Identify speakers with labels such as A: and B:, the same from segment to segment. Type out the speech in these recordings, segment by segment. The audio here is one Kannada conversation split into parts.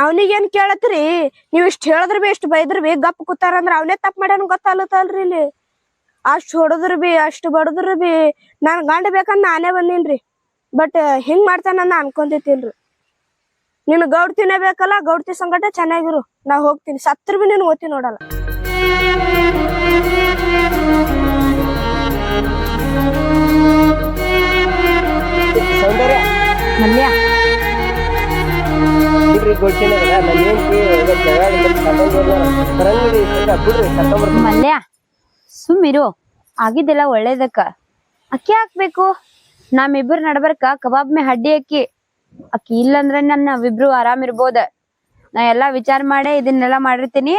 A: ಅವನಿಗೇನ್ ಕೇಳತ್ರಿ? ನೀವ್ ಇಷ್ಟ್ ಹೇಳಿದ್ರ ಬಿ ಇಷ್ಟ್ ಬೈದ್ರ ಬಿ ಗಪ್ ಕೂತಾರಂದ್ರ ಅವನೇ ತಪ್ಪ ಮಾಡ್ಯಾನ ಗೊತ್ತಾಗ್ಲತ್ತಲ್ರಿ ಇಲ್ಲಿ. ಅಷ್ಟ್ ಹೊಡದ್ರ ಬಿ ಅಷ್ಟ್ ಬಡದ್ರ ಬಿ ನಾನ್ ಗಂಡ ಬೇಕಂದ್ ನಾನೇ ಬಂದಿನ್ರಿ. ಬಟ್ ಹಿಂಗ್ ಮಾಡ್ತಾನ ಅನ್ಕೊಂತಿಲ್ರಿ ನೀನು ಗೌಡ್ತಿನೇ ಬೇಕಲ್ಲ ಗೌಡ್ತಿ ಸಂಗಟ ಚೆನ್ನಾಗಿರು. ನಾ ಹೋಗ್ತೀನಿ. ಸತ್ರ ಬಿ ನೀನು ಓದ್ತಿ ನೋಡಲ್ಲ.
B: ಸೌಂದರ್ಯ.
C: ಮಲ್ಯ. ಮಲ್ಯ ಸುಮ್ಮಿರು. ಆಗಿದ್ದೆಲ್ಲ ಒಳ್ಳೇದಕ್ಕ. ಅಕ್ಕಿ ಹಾಕ್ಬೇಕು. ನಮ್ಮಿಬ್ರು ನಡ್ಬರ್ಕ ಕಬಾಬ್ ಮೇ ಹಡ್ಡಿ ಅಕ್ಕಿ. ಅಕ್ಕಿ ಇಲ್ಲಂದ್ರ ನನ್ನ ನಾವಿಬ್ರು ಆರಾಮ್ ಇರ್ಬೋದ? ನಾ ಎಲ್ಲಾ ವಿಚಾರ ಮಾಡಿ ಇದನ್ನೆಲ್ಲ ಮಾಡಿರ್ತೀನಿ.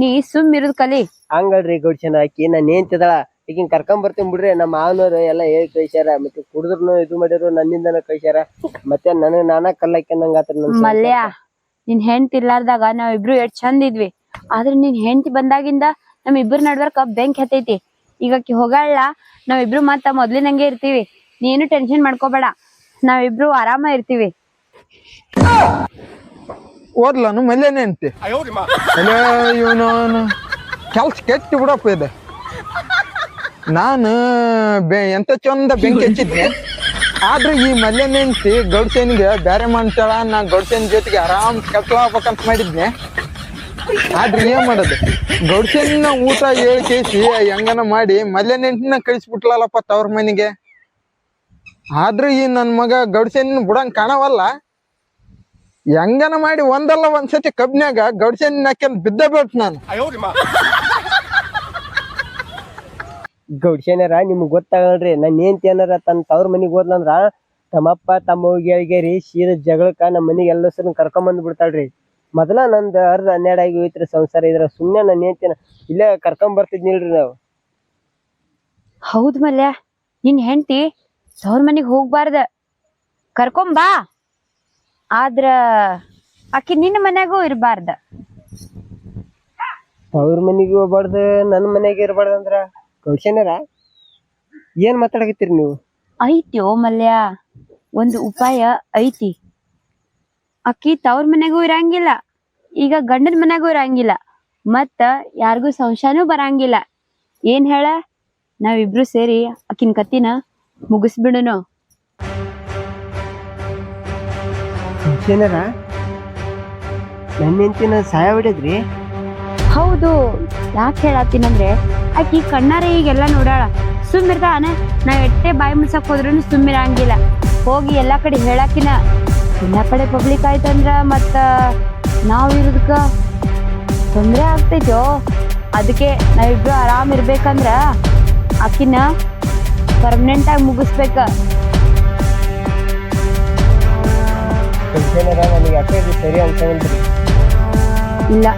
C: ನೀ ಸುಮ್ ಇರುದ್ ಕಲಿ.
B: ಹಂಗಲ್ರಿ ಗೌಡ್ಸನ ಅಕ್ಕಿ ನಾನು ಏನ್ತಿದಾಳ ಈಗಿನ ಕರ್ಕೊಂಡ್ ಬರ್ತೀನಿ ಬಿಡ್ರಿ ನಮ್ಮ ಮಾವನವ್ರು ಎಲ್ಲ ಹೇಳಿ ಕಳಿಸ್ಯಾರ ಮತ್ತೆ ಕುಡಿದ್ರು ಇದು ಮಾಡಿದ್ರು ನನ್ನಿಂದನ ಕಳಿಸ್ಯಾರ. ಮತ್ತೆ ನನಗ್ ನಾನಾ ನನ್
C: ಮಲ್ಯ ನಿನ್ ಹೆಂಡ್ತಿ ಇರ್ಲಾರ್ದಾಗ ನಾವಿಬ್ರು ಎಷ್ಟ್ ಚಂದ ಇದ್ವಿ. ಆದ್ರೆ ನಿನ್ ಹೆಂಡ್ತಿ ಬಂದಾಗಿಂದ ನಮ್ ಇಬ್ರು ನಡ್ವರ್ಕ ಬೆಂಕ್ ಹತ್ತೈತಿ. ಈಗ ಆಕಿ ಹೋಗಾಳ ನಾವಿಬ್ರು ಮತ್ತ ಮೊದ್ಲಿನಂಗೆ ಇರ್ತೀವಿ. ನೀನು ಟೆನ್ಷನ್ ಮಾಡ್ಕೋಬೇಡ. ನಾವಿಬ್ರು ಆರಾಮ ಇರ್ತೀವಿ.
D: ಓದ್ಲಾನು ಮಲ್ಯನೇ ಅಂತೆ. ಇವನು ಕೆಲ್ಸ ಕೆಟ್ಟ ಬಿಡಪ್ಪ ಇದೆ. ನಾನು ಎಂತ ಚಂದ ಬೆಂಕಿ ಹಚ್ಚಿದ್ದೆ. ಆದ್ರೆ ಈ ಮಲ್ಲೆ ಹೆಂಡ್ತಿ ಗೌಡ್ಸೇನಿಗೆ ಬ್ಯಾರೆ ಮಾಡ್ತಾಳ ನಾ ಗೌಡ್ಸೇನ್ ಜೊತೆಗೆ ಆರಾಮ್ ಕೆಲಸ ಆಗ್ಬೇಕಂತ ಮಾಡಿದ್ನೆ. ಆದ್ರೆ ಏನ್ ಮಾಡೋದು? ಗೌಡ್ಸೇನ ಊಟ ಹೇಳಿ ಕೇಸಿ ಹೆಂಗನ ಮಾಡಿ ಮಲ್ಲೆ ಹೆಂಡ್ತಿನ ಕಳಿಸ್ಬಿಟ್ಲಲ್ಲಪ್ಪ ತವ್ರ ಮನೆಗೆ. ಆದ್ರೂ ಈ ನನ್ ಮಗ ಗೌಡ್ಸೇನ್ ಬಿಡಂಗ್ ಕಾಣವಲ್ಲ. ಹೆಂಗನ ಮಾಡಿ ಒಂದಲ್ಲ ಒಂದ್ಸತಿ ಕಬ್ನ್ಯಾಗ ಗೌಡ್ಸೇನ್ ಹಾಕ್ಯಂದ್ ಬಿದ್ದ ಬಿಟ್ ನಾನು.
B: ಗೌಡ್ಸೇನಾರ ನಿಮ್ಗ್ ಗೊತ್ತಾಗಲ್ರಿ. ನನ್ನ ಹೆಂಡತಿ ಏನಾರ ತನ್ನ ತವ್ರ ಮನೆಗೆ ಹೋದ್ಲಂದ್ರ ತಮ್ಮಪ್ಪ ತಮ್ಮ ರೀ ಸೀದಾ ಜಗಳಕ್ಕ ನಮ್ಮ ಮನಿಗೆ ಎಲ್ಲ ಕರ್ಕೊಂಡ್ ಬಂದ್ ಬಿಡ್ತಾಳ್ರಿ. ಮೊದಲ ನಂದ್ ಅರ್ಧ ಹನ್ನೆರಡು ಆಗಿ ಹೋಯ್ತ್ರಿ ಸಂಸಾರ ಇದ್ರ. ಸುಮ್ನೆ ನನ್ನ ಹೆಂಡತಿನ ಇಲ್ಲೇ ಕರ್ಕೊಂಡ್ ಬರ್ತಿದ್ನಿಲ್ರಿ ನಾವು.
C: ಹೌದ್ ಮಲ್ಯ ನಿನ್ ಹೆಂಡ್ತಿ ತವ್ರ ಮನಿಗ್ ಹೋಗ್ಬಾರ್ದ. ಕರ್ಕೊಂಬಾ ಆದ್ರ ಆಕಿ ನಿನ್ನ ಮನ್ಯಾಗೂ ಇರಬಾರ್ದ.
B: ಅವ್ರ ಮನಿಗೆ ಹೋಗ್ಬಾರ್ದು ನನ್ನ ಮನೆಗೆ ಇರ್ಬಾರ್ದು ಗೌಡ್ಸೇನಾರ ಏನ್ ಮಾತಾಡಕತ್ತೀರಿ ನೀವು?
C: ಐತ್ಯೋ ಮಲ್ಯ ಒಂದು ಉಪಾಯ ಐತಿ. ಅಕ್ಕಿ ತವ್ರ ಮನೆಗೂ ಇರಂಗಿಲ್ಲ ಈಗ ಗಂಡನ ಮನೆಗೂ ಇರಂಗಿಲ್ಲ ಮತ್ತ ಯಾರಿಗೂ ಸಂಶಯನೂ ಬರಂಗಿಲ್ಲ. ಏನ್ ಹೇಳ? ನಾವಿಬ್ರು ಸೇರಿ ಅಕ್ಕಿನ ಕತ್ತಿನ ಮುಗಿಸ್ಬಿಡುನು
B: ಗೌಡ್ಸೇನಾರ ನನ್ನ ಹೆಂಡತಿನ ಸಹಾಯ ಹೊಡೆದ್ರಿ?
C: ಹೌದು ಯಾಕೆ ಹೇಳತ್ತೀನಂದ್ರೆ ಆಕಿ ಕಣ್ಣಾರೆ ಈಗೆಲ್ಲ ನೋಡಾಳ ಸುಮ್ಮಿರ್ತಾನ ನಾವು ಎಟ್ಟೆ ಬಾಯಿ ಮುಡ್ಸಕ್ ಹೋದ್ರೂ ಸುಮ್ಮಿರಂಗಿಲ್ಲ ಹೋಗಿ ಎಲ್ಲ ಕಡೆ ಹೇಳಾಕಿನ ಎಲ್ಲ ಕಡೆ ಪಬ್ಲಿಕ್ ಆಯ್ತಂದ್ರ ಮತ್ತ ನಾವು ಇರೋದಕ್ಕ ತೊಂದರೆ ಆಗ್ತೈತೋ? ಅದಕ್ಕೆ ನಾವಿಬ್ರು ಆರಾಮ್ ಇರ್ಬೇಕಂದ್ರ ಆಕಿನ ಪರ್ಮನೆಂಟ್ ಆಗಿ ಮುಗಿಸ್ಬೇಕ.
B: ಸರಿ ಅನ್ಸವಲ್ರಿ
C: ಇಲ್ಲ.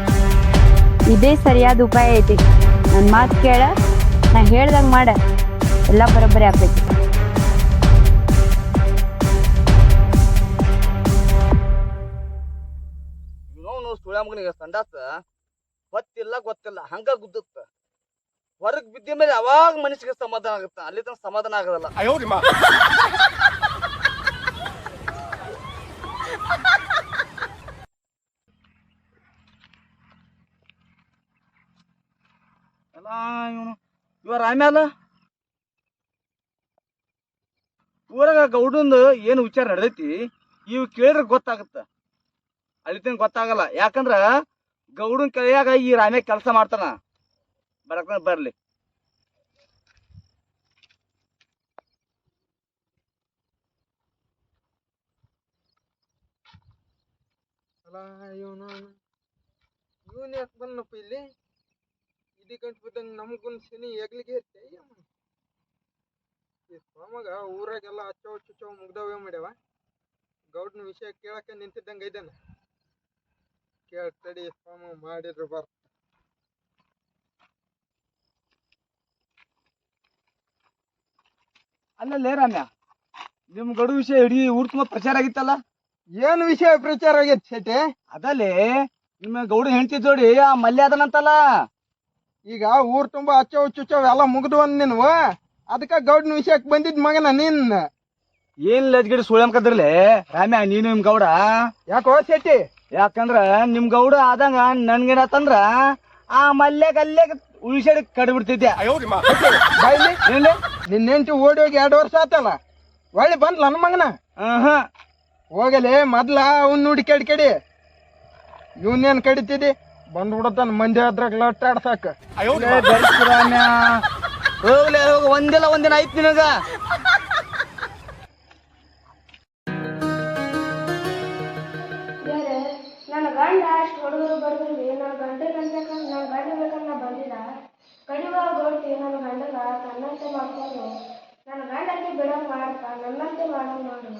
C: ಇದೇ ಸರಿಯಾದ ಉಪಾಯ ಐತಿ. ನನ್ನ ಮಾತು ಕೇಳ ನಾ ಹೇಳ್ದಂಗೆ ಮಾಡ. ಎಲ್ಲ ಬರೋಬ್ಬರಿ
E: ಆಗ್ಬೇಕು. ಸುಳ್ಯ ಮಗನಿಗೆ ಸಂಡಾಸ ಗೊತ್ತಿಲ್ಲ ಗೊತ್ತಿಲ್ಲ. ಹಂಗ ಗುದ್ದುತ್ತ. ಹೊರಗ್ ಬಿದ್ದ ಮೇಲೆ ಅವಾಗ ಮನಸ್ಸಿಗೆ ಸಮಾಧಾನ ಆಗುತ್ತ? ಅಲ್ಲಿ ತನಕ ಸಮಾಧಾನ ಆಗೋದಲ್ಲ. ಎಲ್ಲ ಇವನು. ಇವ ಆಮ್ಯಾಲ ಊರಾಗ ಗೌಡಂದು ಏನು ವಿಚಾರ ನಡೆದೈತಿ? ಇವ್ ಕೇಳಿದ್ರೆ ಗೊತ್ತಾಗತ್ತ. ಅಲ್ಲಿ ತನಕ ಗೊತ್ತಾಗಲ್ಲ. ಯಾಕಂದ್ರ ಗೌಡನ್ ಕೈಯಾಗ ಈ ರಾಮೆ ಕೆಲಸ ಮಾಡ್ತಾನ. ಬರಕ ಬರ್ಲಿ.
D: ಅಲ್ಲ ಇವನು. ಇವನ್ ಯಾಕೆ ಬಂದಪ್ಪ ಇಲ್ಲಿ? ಇದಿ ಗಂಟು ನಮಗೂ ಸಿನಿ ಎಗ್ಲಿಗೆ ಈ ಸ್ವಾಮಗ ಊರಾಗೆಲ್ಲ ಅಚ್ಚೋ ಚುಚ್ಚವ್ ಮುಗ್ದವೇ ಮಾಡ್ಯಾವ. ಗೌಡ್ನ ವಿಷಯ ಕೇಳಕ್ಕೆ ನಿಂತಿದ್ದಂಗ ಇದ್ದಾನ ಕೇಳ್ತಡಿ ಸ್ವಾಮ ಮಾಡಿದ್ರು ಬರ್
E: ಅಲ್ಲಲ್ಲೇ ರಾಮ್ಯ ನಿಮ್ ಗಡು ವಿಷಯ ಇಡೀ ಊರ್ ತುಂಬಾ ಪ್ರಚಾರ ಆಗಿತ್ತಲ್ಲ?
D: ಏನ್ ವಿಷಯ ಪ್ರಚಾರ ಆಗೈತೆ ಶೇಟೆ
E: ಅದಲ್ಲೇ ನಿಮ್ಮ ಗೌಡ ಹೆಂಡತಿ ಜೋಡಿ ಆ ಮಲ್ಯ ಅದನಂತಲ್ಲ?
D: ಈಗ ಊರ್ ತುಂಬಾ ಅಚ್ಚ ಚುಚ್ಚವ್ ಎಲ್ಲ ಮುಗ್ದು ಅಂದ್ ನಿನ್ವ. ಅದಕ್ಕ ಗೌಡ್ನ ವಿಷಯಕ್ಕೆ ಬಂದಿದ್ ಮಗನ ನಿನ್.
E: ಏನ್ ಲಜ್ಗಿಡಿ ಸುಳ್ಯಂಕದ್ರಲೆ ರಾಮ್ಯ ನೀನು ನಿಮ್ ಗೌಡ?
D: ಯಾಕೋ ಶೆಟ್ಟಿ?
E: ಯಾಕಂದ್ರ ನಿಮ್ ಗೌಡ ಆದಂಗ ನನ್ಗೇನತ್ತಂದ್ರ ಆ ಮಲ್ಯಾಗ ಅಲ್ಲೇ ಉಳಿಸಡ್ ಕಡ್ಬಿಡ್ತಿದ್ದೆ
D: ನಿನ್ನ ಹೆಂಡತಿ ಓಡಿ ಹೋಗಿ ಎರಡು ವರ್ಷ ಆತಲ್ಲ. ಒಳ್ಳೆ ಬಂದ್ ನನ್ನ ಮಗನ.
E: ಹಾ
D: ಹೋಗಲೆ ಮೊದ್ಲ ಅವ್ನ ನೋಡಿ ಕಡಿ ಕಡಿ ಇವನ್ನೇನ್ ಕಡಿತಿದಿ? ಬಂದ್ಬಿಡತಾನ ಮಂದಿ ಹತ್ರ ಲಟ್ ಆಡ್ಸಾಕ
E: ಹೋಗ್ಲಿ ಹೋಗ ಒಂದಿಲ್ಲ ಒಂದಿನ ಐತ್ ನಿನಗ.
A: ನನ್ನ ಗಂಡ ಅಷ್ಟು ಹುಡುಗರು ಬಡದ್ರು ನನ್ನ ಗಂಡ ಗಂಟಕ ನನ್ನ ಗಂಡ ಬಂದಿದ ಕಡಿವಾಗ ಗೊತ್ತಿ ನನ್ನ ಗಂಡಗ ತನ್ನಂತೆ ಮಾಡ್ಕೊಂಡು ನನ್ನ ಗಂಡಕ್ಕೆ ಬಿಡಂಗ್ ಮಾಡ್ತಾ ನನ್ನಂತೆ ಮಾಡಂಗ್ ಮಾಡು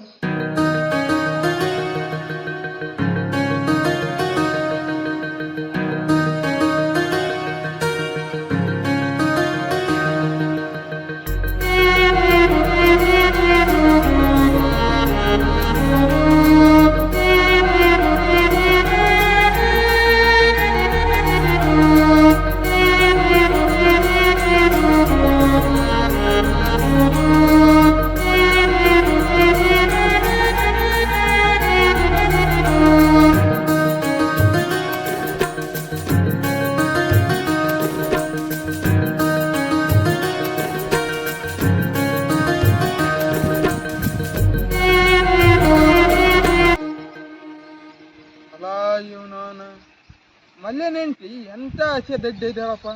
D: ದಡ್ಡ ಇದ್ದಾಳಪ್ಪ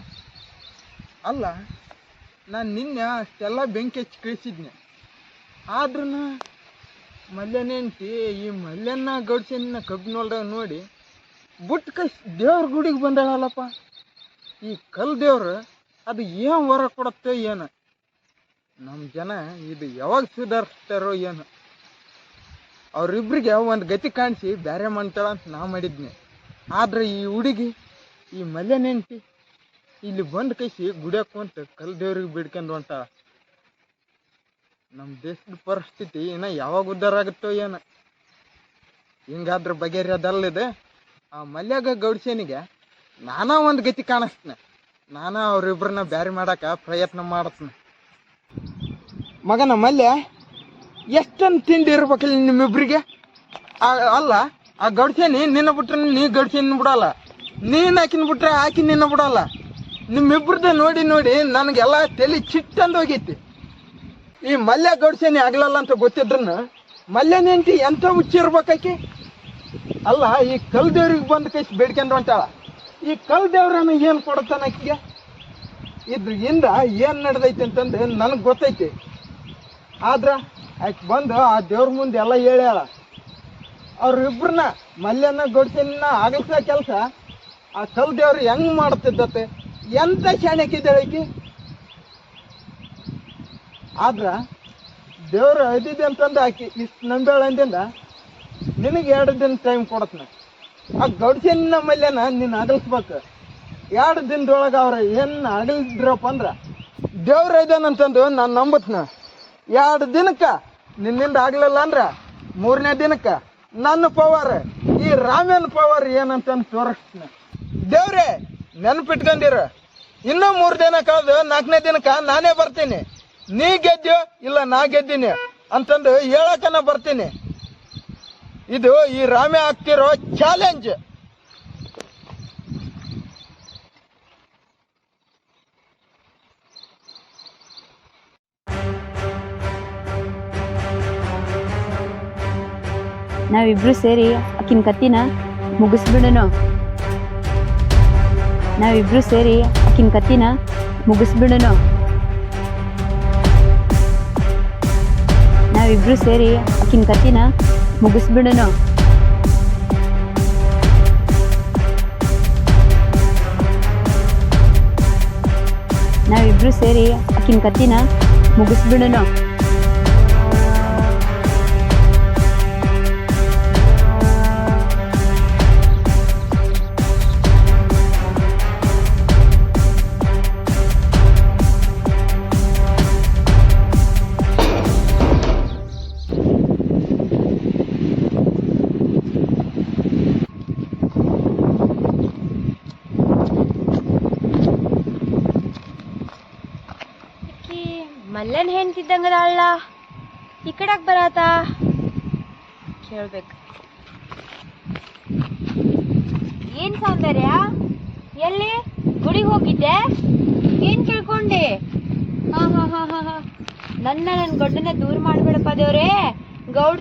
D: ಅಲ್ಲ, ನಾನು ನಿನ್ನೆ ಅಷ್ಟೆಲ್ಲ ಬೆಂಕಿ ಹಚ್ಚಿ ಕಳಿಸಿದ್ನೆ. ಆದ್ರೂ ಮಲ್ಲೆ ಈ ಈ ಮಲ್ಯನ್ನ ನಿನ್ನ ಕಬ್ಬಿನೊಳದಾಗ ನೋಡಿ ಬುಟ್ ಕಸ್ ದೇವ್ರ ಗುಡಿಗೆ ಬಂದಾಳಲ್ಲಪ್ಪ. ಈ ಕಲ್ ದೇವ್ರು ಅದು ಏನು ವರ ಕೊಡತ್ತೆ ಏನು. ನಮ್ಮ ಜನ ಇದು ಯಾವಾಗ ಸುಧಾರಿಸ್ತಾರೋ ಏನು. ಅವರಿಬ್ರಿಗೆ ಒಂದು ಗತಿ ಕಾಣಿಸಿ ಬೇರೆ ಮಾಡ್ತಾಳ ಅಂತ ನಾ ಮಾಡಿದ್ನಿ. ಆದ್ರೆ ಈ ಹುಡುಗಿ ಈ ಮಲ್ಯ ನೆಂಟಿ ಇಲ್ಲಿ ಬಂದು ಕೈಸಿ ಗುಡಿಯಾಕ ಕುಂತ ಕಲ್ ದೇವ್ರಿಗೆ ಬಿಡ್ಕೊಂಡು ಹೊಂಟ ನಮ್ಮ ದೇಶದ ಪರಿಸ್ಥಿತಿ ಇನ್ನ ಯಾವಾಗ ಉದ್ಧಾರ ಆಗುತ್ತೋ ಏನು. ಹಿಂಗಾದ್ರ ಬಗೆಹರಿಯೋದಲ್ಲಿದೆ ಆ ಮಲ್ಯಾಗ ಗೌಡ್ಸೇನಿಗೆ ನಾನಾ ಒಂದು ಗತಿ ಕಾಣಿಸ್ತೀನಿ. ನಾನಾ ಅವ್ರಿಬ್ರನ್ನ ಬ್ಯಾರಿ ಮಾಡಾಕ ಪ್ರಯತ್ನ ಮಾಡತ್ನ. ಮಗನ ಮಲ್ಯ ಎಷ್ಟೊಂದು ತಿಂಡಿ ಇರ್ಬೇಕಲ್ಲ ನಿಮ್ಮಿಬ್ರಿಗೆ? ಅಲ್ಲ, ಆ ಗಡ್ಸೇನಿ ನಿನ್ನ ಬಿಟ್ರೆ ನೀ ಗಡ್ಸೇನಿ ಬಿಡಲ್ಲ. ನೀನ್ ಆಕಿನ ಬಿಟ್ರೆ ಆಕಿ ನಿನ್ನ ಬಿಡಲ್ಲ. ನಿಮ್ಮಿಬ್ರದ್ದು ನೋಡಿ ನೋಡಿ ನನಗೆಲ್ಲ ತಲೆ ಚಿಟ್ಟಂದು ಹೋಗೈತಿ. ಈ ಮಲ್ಯ ಗೌಡ್ಸೇನೆ ಆಗ್ಲಲ್ಲ ಅಂತ ಗೊತ್ತಿದ್ರನ್ನ ಮಲ್ಯ ನೆಂಟಿ ಎಂತ ಹುಚ್ಚಿರ್ಬೇಕಾಕಿ ಅಲ್ಲ, ಈ ಕಲ್ ದೇವ್ರಿಗೆ ಬಂದ ಕೈ ಬೇಡ್ಕೊಂಡು ಹೊಂಟಾಳ. ಈ ಕಲ್ ದೇವ್ರನ್ನ ಏನು ಕೊಡತ್ತಾನ ಇದ್ರ ಇದ್ರಿಂದ ಏನು ನಡೆದೈತಿ ಅಂತಂದು ನನಗೆ ಗೊತ್ತೈತಿ. ಆದ್ರ ಆಕೆ ಬಂದು ಆ ದೇವ್ರ ಮುಂದೆ ಎಲ್ಲ ಹೇಳ್ಯಾಳ. ಅವ್ರಿಬ್ರನ್ನ ಮಲ್ಯನ ಗೊಡ್ಸನ್ನ ಆಗಲ್ಸ ಕೆಲಸ ಆ ದೇವ್ರು ಹೆಂಗ್ ಮಾಡ್ತಿದ್ದತೆ ಎಂತ ಆಕಿ ಆದ್ರ ದೇವ್ರು ಅದಿದೆ ಅಂತಂದು ಆಕಿ, ಇಷ್ಟು ನಂಬೇಳ ಅಂದಿಂದ, ನಿನಗೆ ಎರಡು ದಿನ ಟೈಮ್ ಕೊಡತ್ನ. ಆ ಗೌಡ್ಸನ್ನ ಮಲ್ಯನ ನಿನ್ನ ಅಗಲ್ಸ್ಬೇಕು. ಎರಡು ದಿನದೊಳಗೆ ಅವ್ರ ಏನ್ ಅಗಲ್ದ್ರಪ್ಪ ಅಂದ್ರ, ದೇವ್ರ ಇದಾನಂತಂದು ನಾನು ನಂಬತ್ನ. ಎರಡು ದಿನಕ್ಕೆ ನಿನ್ನಿಂದ ಆಗ್ಲಿಲ್ಲ ಅಂದ್ರ, ಮೂರನೇ ದಿನಕ್ಕೆ ನನ್ನ ಪವರ್ ಈ ರಾಮನ್ ಪವರ್ ಏನಂತಂದು ತೋರಿಸ್ತೀನಿ. ದೇವ್ರೆ, ನೆನ್ಪಿಟ್ಕೊಂಡಿರ. ಇನ್ನೂ ಮೂರು ದಿನ ಕಳೆದು ನಾಲ್ಕನೇ ದಿನಕ್ಕ ನಾನೇ ಬರ್ತೀನಿ. ನೀ ಗೆದ್ದ್ಯೋ ಇಲ್ಲ ನಾ ಗೆದ್ದೀನಿ ಅಂತಂದು ಹೇಳಕನ ಬರ್ತೀನಿ. ಇದು ಈ ರಾಮೆ ಆಗ್ತಿರೋ ಚಾಲೆಂಜ್
C: ನಾವಿಬ್ರು ಸೇರಿ ಆಕಿನ ಕತ್ತಿನ ಮುಗಿಸ್ಬಿಡನು ನಾವಿಬ್ರು ಸೇರಿ ಆಕಿನ ಕತ್ತಿನ ಮುಗಿಸ್ಬಿಡೋಣ. ನಾವಿಬ್ರು ಸೇರಿ ಆಕಿನ ಕತ್ತಿನ ಮುಗಿಸ್ಬಿಡೋಣ. ನಾವಿಬ್ರು ಸೇರಿ ಆಕಿನ ಕತ್ತಿನ ಮುಗಿಸ್ಬಿಡನು
F: ಮಲ್ಯನ್ ಅಳ್ಳ ಈ ಕಡೆಗ್ ಬರತ್ತ ಕೇಳ್ಬೇಕು.
C: ಏನ್ ಸೌಂದರ್ಯ? ಎಲ್ಲಿ? ಗುಡಿಗೆ ಹೋಗಿದ್ದೆ? ಏನ್ ಕೇಳ್ಕೊಂಡೆ ಹಾ ಹಾ ಹಾ ಹಾ ನನ್ನ ನನ್ ಗಂಡನ ದೂರ ಮಾಡ್ಬೇಡಪ್ಪ ದೇವ್ರೇ.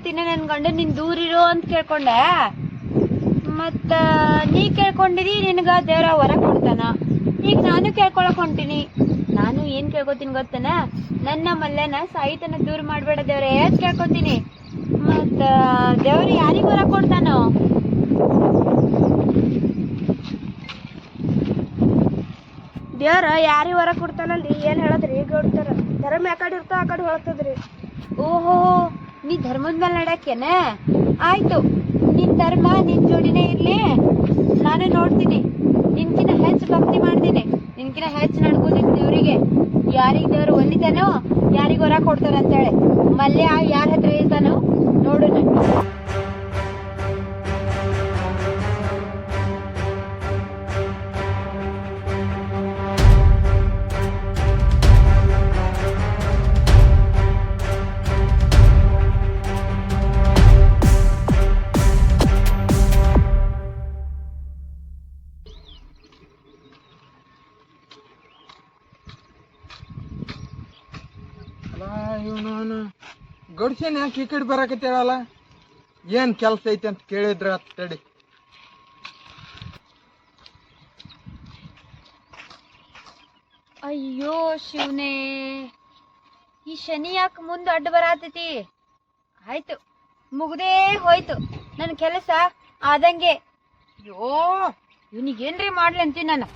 C: ತಿನ್ನ ನನ್ ಗಂಡ ನಿನ್ ದೂರ ಇರೋ ಅಂತ ಕೇಳ್ಕೊಂಡೆ. ಮತ್ತ ನೀ ಕೇಳ್ಕೊಂಡಿದಿ ನಿನಗ ದೇವ್ರ ವರ ಕೊಡ್ತಾನ. ಈಗ ನಾನು ಕೇಳ್ಕೊಳಕ್ ಹೊಂಟಿನಿ. ನಾನು ಏನ್ ಕೇಳ್ಕೊತೀನಿ ಗೊತ್ತನ? ನನ್ನ ಮಲ್ಲನ ಸಾಯಿತನ ದೂರ ಮಾಡ್ಬೇಡ ದೇವ್ರೆ ಅಂತ ಕೇಳ್ಕೊತೀನಿ? ಮತ್ತ ದೇವ್ರ ಯಾರಿಗ ವರ ಕೊಡ್ತಾನೋ?
A: ದೇವ್ರ ಯಾರಿ ಹೊರ ಕೊಡ್ತಾನಲ್ಲಿ ಏನ್ ಹೇಳದ್ರಿ? ಗೌಡ್ತಾರ ಧರ್ಮ ಯಾಕಡೆ ಇರ್ತಾವ ಆ ಕಡೆ ಹೊಳತದ್ರಿ.
C: ಓಹೋ, ನೀ ಧರ್ಮದ ಮೇಲೆ ನಡ್ಯಾಕೇನ ಆಯ್ತು, ನಿನ್ ಧರ್ಮ ನಿನ್ ಜೋಡಿನೇ ಇರ್ಲಿ, ನಾನು ನೋಡ್ತೀನಿ. ನಿನ್ಕಿನ ಹೆಚ್ಚು ಭಕ್ತಿ ಮಾಡ್ತೀನಿ. ನಿನ್ಕಿನ ಹೆಚ್ಚು ನಡ್ಕೋತೀನಿ ದೇವ್ರಿಗೆ. ಯಾರಿಗ್ ದೇವ್ರು ಒಲಿತಾನೋ ಯಾರಿಗ ಹೊರ ಕೊಡ್ತಾರ ಅಂತೇಳಿ ಮಲ್ಯ ಯಾರ ಹತ್ರ ಇರ್ತಾನೋ ನೋಡೋಣ
D: ಇವನು ಗೌಡ್ಸೇನ್ ಯಾಕೆ ಈ ಕಡೆ ಬರಾಕತ್ತೇಳಲ್ಲ ಏನ್ ಕೆಲ್ಸ ಐತೆ ಅಂತ ಕೇಳಿದ್ರ ತಡಿ.
C: ಅಯ್ಯೋ ಶಿವನೇ. ಈ ಶನಿ ಯಾಕೆ ಮುಂದೆ ಅಡ್ಡ ಬರಾತೈತಿ? ಆಯ್ತು ಮುಗ್ದೇ ಹೋಯ್ತು. ನನ್ನ ಕೆಲಸ ಆದಂಗೆ. ಅಯ್ಯೋ ಇವನಿಗೇನ್ರಿ ಮಾಡ್ಲಿ ಅಂತೀನಿ ನಾನು?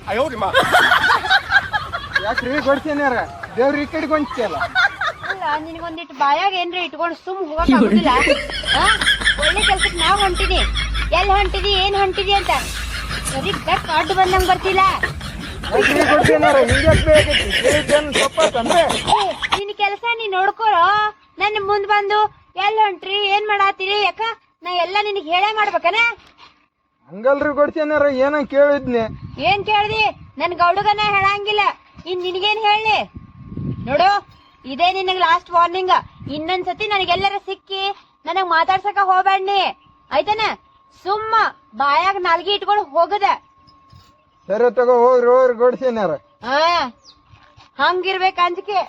D: ಯಾಕ್ರಿ ಗೌಡ್ಸೇನ್ಯಾರ ದೇವ್ರ ಈ ಕಡೆಗೆ ಹೊಂಚ್ತಿಯಲ್ಲ
C: ನಿನಗೊಂದಿಟ್ಟು ಬಾಯಾಗ ಏನ್ರಿ ಇಟ್ಕೊಂಡು ಸುಮ್ ಹೋಗಕ್ ಆಗುದಿಲ್ಲ? ಒಳ್ಳೆ ಕೆಲ್ಸಕ್ಕೆ ನಾವ್ ಹೊಂಟಿನಿ. ಎಲ್ಲಿ ಹೊಂಟಿದಿ ಏನ್ ಹೊಂಟಿದಿ ಅಂತ. ಸರಿ ಬೆಕ್ ಅಡ್ಡು ಬಂದಂಗ್ ಬರ್ತಿಲ್ಲ. ನಿನ್ ಕೆಲಸ ನೀ ನೋಡ್ಕೊರೋ. ನನ್ನ ಮುಂದ್ ಬಂದು ಎಲ್ ಹೊಂಟ್ರಿ ಏನ್ ಮಾಡಾತಿರಿ ಯಾಕ? ನಾ ಎಲ್ಲ ನಿನಗ್ ಹೇಳೇ ಮಾಡ್ಬೇಕನ?
D: ಹಂಗಲ್ರಿ ಕೊಡ್ತೇನಾರ ಏನ ಕೇಳಿದ್ನಿ.
C: ಏನ್ ಕೇಳ್ದಿ? ನನ್ ಗೌಡುಗನ ಹೇಳಂಗಿಲ್ಲ. ಇನ್ ನಿನಗೇನ್ ಹೇಳಿ ನೋಡು ಇದೇ ನಿನಗೆ ಲಾಸ್ಟ್ ವಾರ್ನಿಂಗ್ ಇನ್ನೊಂದ್ಸತಿ ನನಗೆಲ್ಲರ ಸಿಕ್ಕಿ ನನಗ್ ಮಾತಾಡ್ಸಕ ಹೋಗ್ಬೇಡಿ ಆಯ್ತಾನ? ಸುಮ್ಮ ಬಾಯಾಗ ನಾಲ್ಗಿ ಇಟ್ಕೊಂಡು ಹೋಗದ.
D: ಸರಿ ತಗೋ ಹೋಗ್ರಿ ಹೋಗ್ರಿ
C: ಹಂಗಿರ್ಬೇಕ ಅಂಜಿಕೆ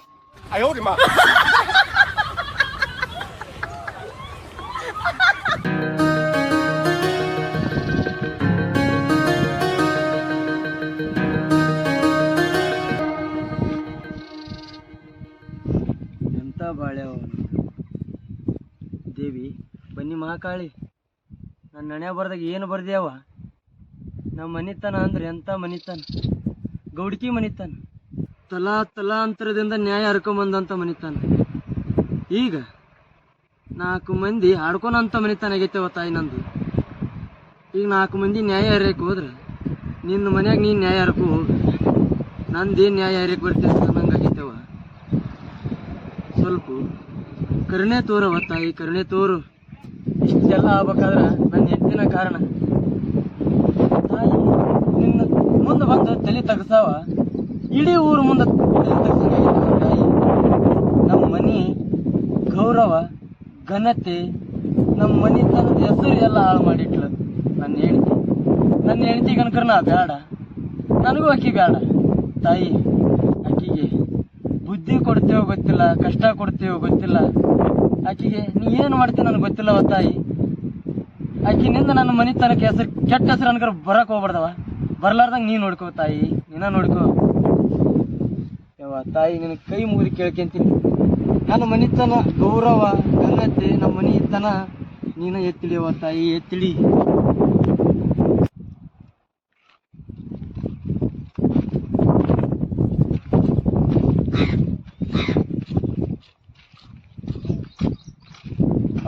G: ಮಹಾಕಾಳಿ ನನ್ನ ನಣೆ ಬರ್ದಾಗ ಏನು ಬರ್ದೇವ ನಮ್ಮ ಮನಿತನ ಅಂದ್ರೆ ಎಂತ ಮನಿತನ? ಗೌಡ್ಕಿ ಮನಿತನ? ತಲಾ ತಲಾಂತರದಿಂದ ನ್ಯಾಯ ಹರ್ಕೊಂಬಂದಂತ ಮನಿತನ. ಈಗ ನಾಲ್ಕು ಮಂದಿ ಆಡ್ಕೊಂಡಂತ ಮನಿತನ ಆಗೈತೆವ ತಾಯಿ ನಂದು. ಈಗ ನಾಲ್ಕು ಮಂದಿ ನ್ಯಾಯ ಹರಿಯಕ್ಕೆ ಹೋದ್ರೆ ನಿನ್ನ ಮನ್ಯಾಗ ನೀನು ನ್ಯಾಯ ಹರ್ಕೊ ಹೋಗು. ನಂದೇನು ನ್ಯಾಯ ಹರಿಯಕ್ಕೆ ಬರ್ತೀವಿ ನಂಗೆ ಆಗೈತೆವ. ಸ್ವಲ್ಪ ಕರುಣೆ ತೋರವ ತಾಯಿ, ಕರುಣೆ ತೋರು. ಇಷ್ಟೆಲ್ಲ ಆಗ್ಬೇಕಾದ್ರೆ ನನ್ನ ಹೆತ್ತಿನ ಕಾರಣ. ತಾಯಿ, ನಿನ್ನ ಮುಂದೆ ಬಂದು ತಲೆ ತಗಸಾವ? ಇಡೀ ಊರು ಮುಂದೆ ತಲೆ ತಾಯಿ. ನಮ್ಮ ಮನಿ ಗೌರವ, ಘನತೆ, ನಮ್ಮ ಮನಿತನದ ಹೆಸರು ಎಲ್ಲ ಹಾಳು ಮಾಡಿಟ್ಲು ನನ್ನ ಹೆಂಡತಿ. ನನ್ನ ಹೆಂಡತಿ ಕನಕರ ನಾ ಬೇಡ ನನಗೂ ಅಕ್ಕಿ ಬೇಡ ತಾಯಿ ಆಕಿಗೆ ಬುದ್ಧಿ ಕೊಡ್ತೇವೋ ಗೊತ್ತಿಲ್ಲ, ಕಷ್ಟ ಕೊಡ್ತೇವೋ ಗೊತ್ತಿಲ್ಲ. ಆಕಿಗೆ, ನೀ ಏನು ಮಾಡ್ತೀನಿ ನನಗೆ ಗೊತ್ತಿಲ್ಲ ತಾಯಿ? ಆಕಿನಿಂದ ನನ್ನ ಮನಿತನಕ್ಕೆ ಹೆಸರು, ಕೆಟ್ಟ ಹೆಸರು ಅನ್ಕರ್ ಬರಕ್ ಹೋಗ್ಬಾರ್ದವ. ಬರ್ಲಾರ್ದಂಗ ನೀ ನೋಡ್ಕೋ ತಾಯಿ, ನೀನ ನೋಡ್ಕೋ. ತಾಯಿ ನಿನ್ನ ಕೈ ಮುಗಿದು ಕೇಳ್ಕೊಂತೀನಿ. ನನ್ನ ಮನಿತನ ಗೌರವ, ಘನತೆ, ನಮ್ಮ ಮನಿತನ ನೀನ ಎತ್ತಿಳಿಯವ ತಾಯಿ ಎತ್ತಿಳಿ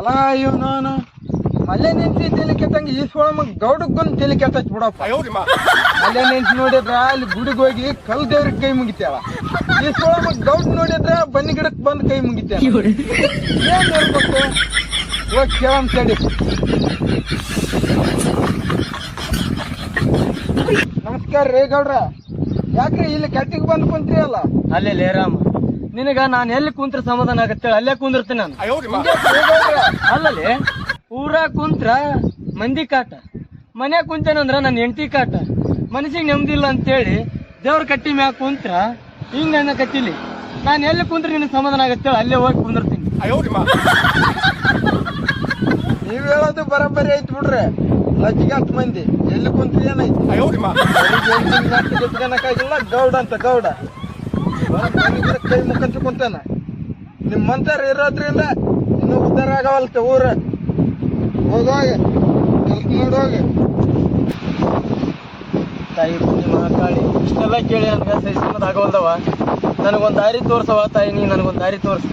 D: ಅಲ್ಲ ಇವನು ಮಲ್ಲೆ ನಿಂತಿ ತಲೆ ಕೆತ್ತಂಗ ಈ ಸೋಳ ಗೌಡಕ್ಕೊಂದು ತಲೆ ಕೆತ್ತች ಬಿಡಪ್ಪ. ಮಲ್ಲೆ ನಿಂತು ನೋಡಿದ್ರ ಅಲ್ಲಿ ಗುಡಿಗೆ ಹೋಗಿ ಕಲ್ ದೇವ್ರಿಗೆ ಕೈ ಮುಗಿತೇವ. ಈ ಮಗ ಗೌಡ್ ನೋಡಿದ್ರ ಬನ್ನಿ ಗಿಡಕ್ ಬಂದ್ ಕೈ ಮುಗಿತೇವ. ಏನ್ ಹೇಳ್ಬೇಕು? ಹೋಗಿ ಕೇಳಂ ತಡಿ. ನಮಸ್ಕಾರ ರೇ ಗೌಡ್ರ. ಯಾಕ್ರಿ ಇಲ್ಲಿ ಕಟ್ಟಿಗೆ ಬಂದು ಕುಂತ್ರಿ ಅಲ್ಲ?
G: ಅಲ್ಲೇ ಲೇರಾಮ ನಿನಗ ನಾನು ಎಲ್ಲಿ ಕುಂತ್ರ ಸಮಾಧಾನ ಆಗತ್ತೆ ಅಲ್ಲೇ ಕುಂದಿರ್ತೀನಿ ನಾನು. ಅಲ್ಲಲ್ಲಿ ಊರ ಕುಂತ್ರ ಮಂದಿ ಕಾಟ. ಮನೆ ಕುಂತೇನಂದ್ರ ನನ್ನ ಹೆಂಡತಿ ಕಾಟ. ಮನಸ್ಸಿಗೆ ನೆಮ್ಮದಿ ಇಲ್ಲ ಅಂತೇಳಿ ದೇವ್ರ ಕಟ್ಟಿ ಮ್ಯಾಗ ಕುಂತ್ರ ಹಿಂಗ ನನ್ನ ಕಟ್ಟಿಲಿ. ನಾನು ಎಲ್ಲಿ ಕುಂತ್ರ ನಿನಗೆ ಸಮಾಧಾನ ಆಗತ್ತೇಳಿ ಅಲ್ಲೇ ಹೋಗಿ ಕುಂದಿರ್ತೀನಿ.
D: ನೀವ್ ಹೇಳೋದು ಬರೋಬ್ಬರಿ ಐತ್ ಬಿಡ್ರಿ. ಲಜ್ಜಿಗೆ ಹತ್ತು ಮಂದಿ. ಎಲ್ಲಿ ಕುಂತ್ರಿ ಏನೈತಿ ಗೌಡ ಅಂತ ಗೌಡ. ಕೈ ಮುಖಂತ ಕುಂತಾನ ನಿಮ್ಮಂತಾರ ಇರೋದ್ರಿಂದ ಇನ್ನೂ ಉದ್ದಾರ ಆಗವಲ್ತ ಊರ. ಹೋಗೋಗ, ಕೆಲ್ಸ ನೋಡೋಗ.
G: ತಾಯಿ ಮಹಾಕಾಳಿ, ಇಷ್ಟೆಲ್ಲ ಕೇಳಿ ನನಗೆ ಸಹಿಸ್ಕೊಳೋದು ಆಗೋಲ್ದವ ನನಗೊಂದು ದಾರಿ ತೋರ್ಸವ ತಾಯಿ, ನೀ ನನಗೊಂದು ದಾರಿ ತೋರ್ಸು.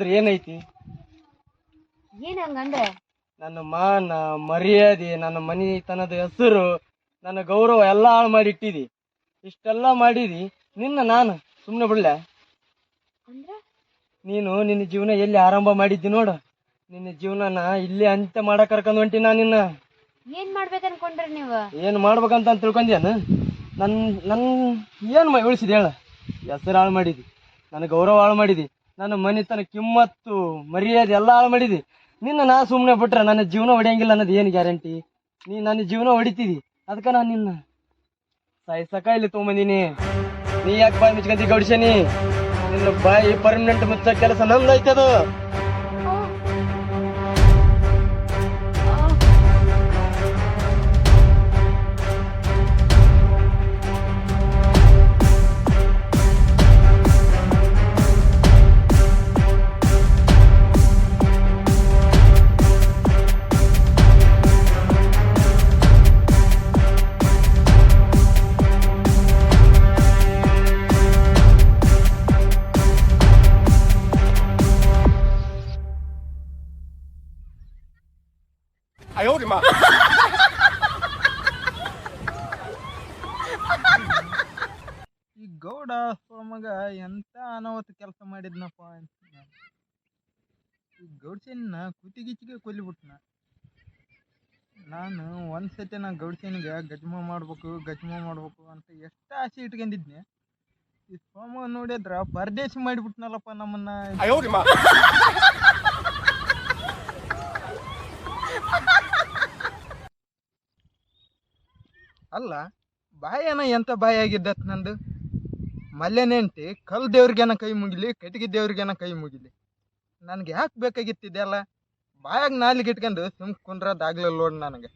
G: ಹೋದ್ರೆ ಏನೈತಿ?
F: ಏನ್ ಹಂಗಂದ್ರೆ
G: ನನ್ನ ಮಾನ ಮರ್ಯಾದೆ ನನ್ನ ಮನಿತನದ ಹೆಸರು ನನ್ನ ಗೌರವ ಎಲ್ಲ ಹಾಳು ಮಾಡಿ ಇಟ್ಟಿದಿ ಇಷ್ಟೆಲ್ಲ ಮಾಡಿದಿ. ನಿನ್ನ ನಾನು ಸುಮ್ಮನೆ ಬಿಡ್ಲೆ.
F: ಅಂದ್ರ?
G: ನೀನು ನಿನ್ನ ಜೀವನ ಎಲ್ಲಿ ಆರಂಭ ಮಾಡಿದ್ದಿ ನೋಡು. ನಿನ್ನ ಜೀವನನ ಇಲ್ಲಿ ಅಂತ್ಯ ಮಾಡಕ್ ಕರ್ಕೊಂಡ್ ಹೊಂಟಿ ನಾ ನಿನ್ನ.
F: ಏನ್ ಮಾಡ್ಬೇಕು ಅನ್ಕೊಂಡ್ರಿ ನೀವು?
G: ಏನ್ ಮಾಡ್ಬೇಕಂತ ಅಂತ ತಿಳ್ಕೊಂಡ್ಯಾನ? ನನ್ ನನ್ ಏನ್ ಉಳಿಸಿದೆ ಹೇಳ? ಹೆಸರು ಹಾಳು ಮಾಡಿದಿ. ನನ್ನ ಗೌರವ ಹಾಳು ಮಾಡಿದಿ. ನನ್ನ ಮನೆತನ ಕಿಮ್ಮತ್ತು, ಮರ್ಯಾದೆ ಎಲ್ಲ ಹಾಳು ಮಾಡಿದಿ. ನಿನ್ನ ನಾ ಸುಮ್ಮನೆ ಬಿಟ್ರೆ ನನ್ನ ಜೀವನ ಹೊಡೆಯಂಗಿಲ್ಲ ಅನ್ನೋದು ಏನು ಗ್ಯಾರಂಟಿ? ನೀ ನನ್ನ ಜೀವನ ಹೊಡಿತಿದಿ ಅದಕ್ಕೆ ನಾನು ನಿನ್ನ ಸಾಯ್ಸಕ ಇಲ್ಲಿ ತೊಗೊಂಬಂದಿನಿ. ನೀ ಯಾಕೆ ಬಾಯಿ ಮುಚ್ಕೊಂತಿ ಗೌಡಿಸನಿ ನಿನ್ನ ಬಾಯಿ ಪರ್ಮನೆಂಟ್ ಮುಚ್ಚ ಕೆಲಸ ನಂದು
D: ಅನಾಹುತ ಕೆಲಸ ಮಾಡಿದ್ನಪ್ಪ ಅಂತ ಈ ಗೌಡ್ಸೇನ ಕುತಿಗಿಚ್ಚಿಗೆ ಕೊಲ್ಲಿಬಿಟ್ನ. ನಾನು ಒಂದ್ಸತಿ ನಾ ಗೌಡ್ಸೇನಿಗೆ ಗಜ್ಮ ಮಾಡ್ಬೇಕು ಗಜ್ಮ ಮಾಡ್ಬೇಕು ಅಂತ ಎಷ್ಟು ಆಸೆ ಇಟ್ಕೊಂಡಿದ್ನೆ. ಈ ಸೋಮ ನೋಡಿದ್ರ ಪರದೇಶ ಮಾಡಿಬಿಟ್ನಲ್ಲಪ್ಪ ನಮ್ಮನ್ನ. ಅಲ್ಲ ಬಾಯನ ಎಂತ ಬಾಯಿ ಆಗಿದ್ದತ್ ನಂದು? ಮಲ್ಯನೆಂಟಿ ಕಲ್ ದೇವ್ರಿಗೇನ ಕೈ ಮುಗಿಲಿ ಕಟ್ಟಿಗೆ ದೇವ್ರಿಗೇನ ಕೈ ಮುಗಿಲಿ. ನನ್ಗೆ ಯಾಕೆ ಬೇಕಾಗಿತ್ತಿದೆಯಲ್ಲ? ಬಾಯಾಗ ನಾಲಿಗೆ ಇಟ್ಕೊಂಡು ಸುಮ್ ಕುಂದ್ರದಾಗ್ಲಿಲ್ಲ ನೋಡ್ ನನಗೆ.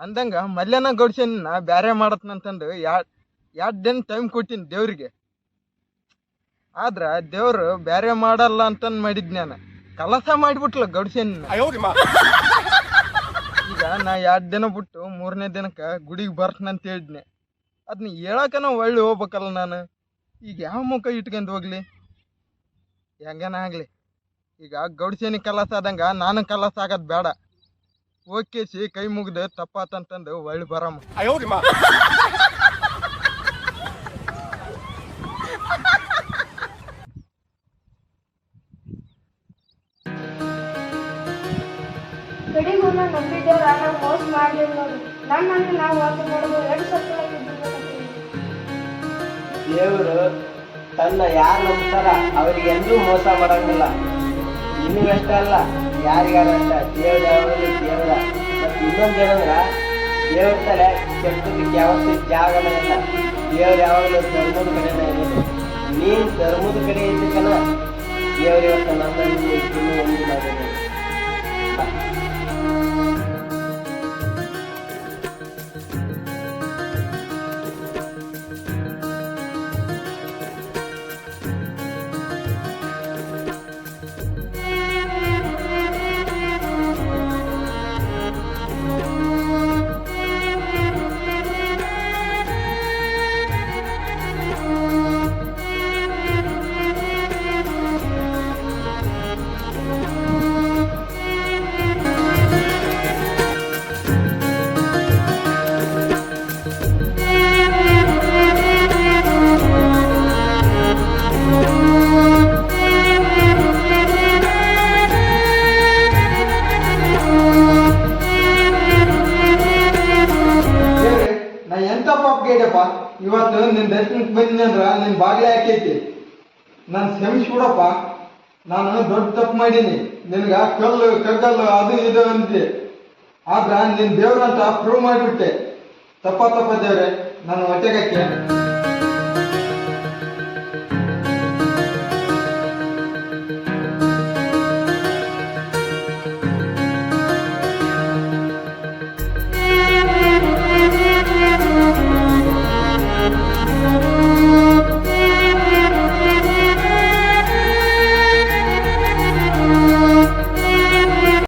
D: ಅಂದಂಗ ಮಲ್ಯನ ಗೌಡ್ಸನ್ನ ಬ್ಯಾರೆ ಮಾಡತ್ನಂತಂದು ಯಾ ಎರಡು ದಿನ ಟೈಮ್ ಕೊಟ್ಟಿನಿ ದೇವ್ರಿಗೆ? ಆದ್ರ ದೇವ್ರು ಬ್ಯಾರೆ ಮಾಡಲ್ಲ ಅಂತಂದ್ ಮಾಡಿದ್ ನಾನು ಕಲಸ ಮಾಡಿಬಿಟ್ಲ ಗೌಡ್ಸನ್ನ ಈಗ ನಾ ಎರಡು ದಿನ ಬಿಟ್ಟು ಮೂರನೇ ದಿನಕ್ಕೆ ಗುಡಿಗೆ ಬರ್ತನಂತ ಹೇಳಿದ್ನೆ. ಅದನ್ನ ಹೇಳಕ್ಕನ ಒಳ್ಳೆ ಹೋಗ್ಬೇಕಲ್ಲ ನಾನು? ಈಗ ಯಾವ ಮುಖ ಇಟ್ಕೊಂಡು ಹೋಗ್ಲಿ? ಹೆಂಗನ ಆಗಲಿ? ಈಗ ಗೌಡ್ಸೇನಿ ಕಲಸ ಆದಂಗ ನಾನು ಕಲಾಸ ಆಗೋದು ಬೇಡ. ಓಕೆಸಿ ಕೈ ಮುಗ್ದು ತಪ್ಪಾತಂತಂದು ಒಳ್ಳೆ ಬರಮ್ಮ
A: ನಾನು ನಂಬಿದ್ದೇವ್ರ ನಾವು ಮೋಸ ಮಾಡಲಿಲ್ಲ ನೋಡಿ. ನಮ್ಮನ್ನು ನಾವು ಅದು ಮಾಡೋದು ಎರಡು ಸತ್ತು
G: ದೇವರು ತನ್ನ ಯಾರು ನಂಬ್ತಾರ ಅವರಿಗೆ ಎಂದೂ ಮೋಸ ಮಾಡೋಂಗಿಲ್ಲ. ಇನ್ನೂ ಅಷ್ಟೇ ಅಲ್ಲ, ಯಾರಿಗಾರ ಅಂತ ದೇವ್ರ ಯಾವಾಗಲೂ ದೇವ್ರ. ಮತ್ತು ಇನ್ನೊಂದು ಏನಂದ್ರೆ, ದೇವ್ರ ತಲೆ ಕೆಟ್ಟದಕ್ಕೆ ಯಾವತ್ತೂ ಜಾಗನೇ ಇಲ್ಲ ದೇವ್ರ ಯಾವಾಗಲೂ ಧರ್ಮದ ಕಡೆನೇ ಇರೋದು. ನೀನು ಧರ್ಮದ ಕಡೆ ಇದ್ದಕ್ಕನ ದೇವ್ರ ಇವತ್ತು ನನ್ನ ಇಬ್ಬರು ಒಂದು ಗೇಡಪ್ಪ
D: ಇವತ್ತು ನಿನ್ ದರ್ಶನಕ್ಕೆ ಬಂದಿನಿ ಅಂದ್ರ ನಿನ್ ಬಾಗಿಲ ಹಾಕೈತಿ. ನಾನು ಕ್ಷಮಿಸ್ಬಿಡಪ್ಪ. ನಾನು ದೊಡ್ಡ ತಪ್ಪು ಮಾಡೀನಿ. ನಿನ್ಗ ಕಲ್ಲು, ಕಗ್ಗಲ್ಲು ಅದು ಇದು ಅಂತ ಆದ್ರ ನಿನ್ ದೇವ್ರಂತ ಪ್ರೂವ್ ಮಾಡಿಬಿಟ್ಟೆ. ತಪ್ಪ ತಪ್ಪ ದೇವ್ರೆ ನಾನು ಹೊಟ್ಟೆಗೆ ಹಾಕಿ